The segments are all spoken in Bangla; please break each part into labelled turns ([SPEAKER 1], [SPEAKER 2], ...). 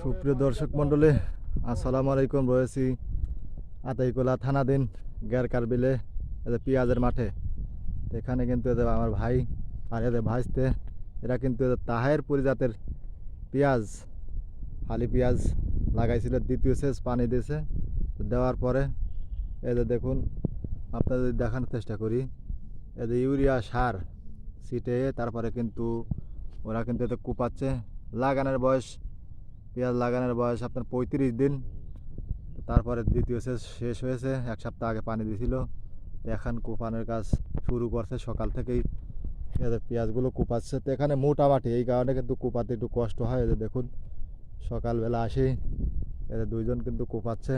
[SPEAKER 1] সুপ্রিয় দর্শক মণ্ডলী, আসসালামু আলাইকুম। রয়েছি আতাইকোলা থানাদিন গ্যার কারবিলে এদের পেঁয়াজের মাঠে। এখানে কিন্তু এদের আমার ভাই আর এদের ভাইসতে, এরা কিন্তু এদের তাহের পরিজাতের পেঁয়াজ, হালি পেঁয়াজ লাগাইছিল, দ্বিতীয় সেচ পানি দিয়েছে। দেওয়ার পরে এদের দেখুন, আপনাদের দেখানোর চেষ্টা করি এদের ইউরিয়া সার ছিটে, তারপরে কিন্তু ওরা কিন্তু এতে কুপাচ্ছে। লাগানোর বয়স পেঁয়াজ লাগানোর বয়স আপনার পঁয়ত্রিশ দিন। তারপরে দ্বিতীয় সেচ শেষ হয়েছে, এক সপ্তাহ আগে পানি দিয়েছিল তো এখন কুপানোর কাজ শুরু করছে, সকাল থেকেই এদের পেঁয়াজগুলো কুপাচ্ছে। তো এখানে মোটা মাটি, এই কারণে কিন্তু কুপাতে একটু কষ্ট হয় এদের দেখুন। সকালবেলা আসি, এদের দুইজন কিন্তু কুপাচ্ছে।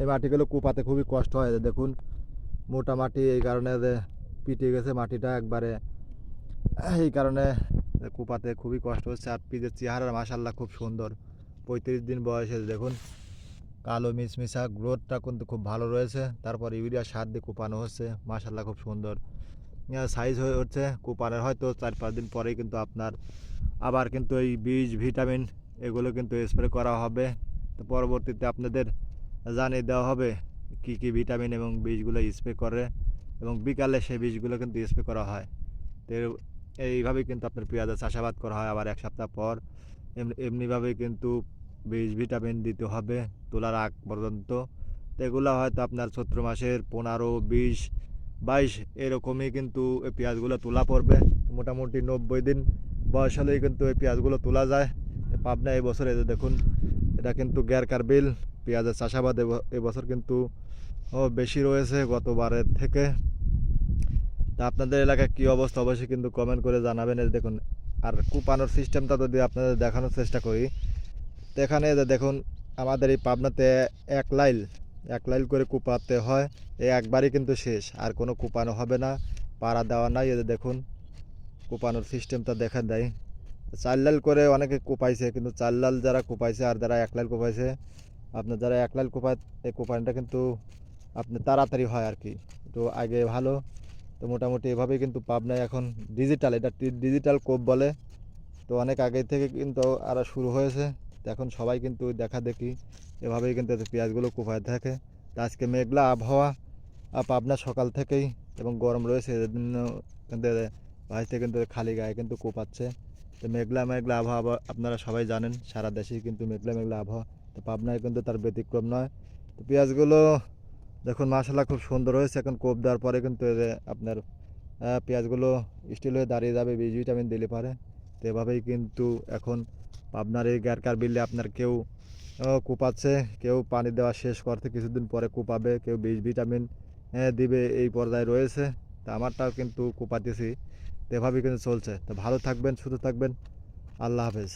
[SPEAKER 1] এই মাটিগুলো কুপাতে খুবই কষ্ট হয় এদের দেখুন। মোটা মাটি, এই কারণে এদের পিটে গেছে মাটিটা একবারে। এই কারণে কুপাতে খুবই কষ্ট হচ্ছে। আর পিজের চেহারা মাসাল্লাহ খুব সুন্দর। পঁয়ত্রিশ দিন বয়সে দেখুন, কালো মিশমিশা গ্রোথটা কিন্তু খুব ভালো রয়েছে। তারপর ইউরিয়া সার দিয়ে কুপানো হচ্ছে মাসাল্লাহ খুব সুন্দর। সাইজ হয়ে হচ্ছে কুপানের হয়তো চার পাঁচ দিন পরেই কিন্তু আপনার আবার কিন্তু এই বীজ ভিটামিন এগুলো কিন্তু স্প্রে করা হবে। তো পরবর্তীতে আপনাদের জানিয়ে দেওয়া হবে কি কি ভিটামিন এবং বীজগুলো স্প্রে করে এবং বিকালে সেই বীজগুলো কিন্তু স্প্রে করা হয়। তো এইভাবেই কিন্তু আপনার পেঁয়াজের চাষাবাদ করা হয় আবার এক সপ্তাহ পর। এমনি, এমনিভাবেই কিন্তু বীজ, ভিটামিন দিতে হবে তোলার আগ পর্যন্ত। তো এগুলো হয়তো আপনার চৈত্র মাসের পনেরো, বিশ, বাইশ এরকমই কিন্তু এই পেঁয়াজগুলো তোলা পড়বে। মোটামুটি নব্বই দিন বয়স হলেই কিন্তু এই পেঁয়াজগুলো তোলা যায়। পাবনা এই বছর যে দেখুন, এটা কিন্তু গ্যারকার বিল, পেঁয়াজের চাষাবাদ এব- এবছর কিন্তু বেশি রয়েছে গতবারের থেকে। তা আপনাদের এলাকায় কী অবস্থা? অবশ্যই কিন্তু কমেন্ট করে জানাবেন। দেখুন, আর কুপানোর সিস্টেমটা যদি আপনাদের দেখানোর চেষ্টা করি, তো এখানে দেখুন, আমাদের এই পাবনাতে এক লাইল এক লাইল করে কুপাতে হয়। এই একবারই কিন্তু শেষ, আর কোনো কুপানো হবে না, পাড়া দেওয়া নাই। যে দেখুন, কুপানোর সিস্টেমটা দেখা দেয়। চার লাইল করে অনেকে কুপাইছে, কিন্তু চার লাল যারা কুপাইছে আর যারা এক লাইল কুপাইছে, আপনার যারা এক লাইল কুপায়, এই কুপানটা কিন্তু আপনি তাড়াতাড়ি হয় আর কি। তো আগে ভালো তো মোটামুটি এভাবেই কিন্তু পাবনায় এখন ডিজিটাল এটা ডিজিটাল কোপ বলে। তো অনেক আগে থেকে কিন্তু আর শুরু হয়েছে। এখন সবাই কিন্তু দেখা দেখি, এভাবেই কিন্তু পেঁয়াজগুলো কোপায় থাকে। তো আজকে মেঘলা আবহাওয়া পাবনা সকাল থেকেই, এবং গরম রয়েছে এর জন্য কিন্তু এদের ভাইতে কিন্তু খালি গায়ে কিন্তু কোপাচ্ছে। তো মেঘলা মেঘলা আবহাওয়া আপনারা সবাই জানেন, সারা দেশেই কিন্তু মেঘলা মেঘলা আবহাওয়া। তো পাবনায় কিন্তু তার ব্যতিক্রম নয়। তো পেঁয়াজগুলো দেখুন মাসাল্লাহ খুব সুন্দর হয়েছে। এখন কোপ দেওয়ার পরে কিন্তু আপনার পেঁয়াজগুলো স্টিল হয়ে দাঁড়িয়ে যাবে, বীজ ভিটামিন দিলে পারে। তো এভাবেই কিন্তু এখন আপনার এই গ্যারকার বিলে আপনার কেউ কুপাচ্ছে, কেউ পানি দেওয়া শেষ করতে কিছুদিন পরে কুপাবে, কেউ বীজ ভিটামিন দিবে, এই পর্যায়ে রয়েছে। তো আমারটাও কিন্তু কুপাতেছি। তো এভাবেই কিন্তু চলছে। তো ভালো থাকবেন, সুস্থ থাকবেন। আল্লাহ হাফেজ।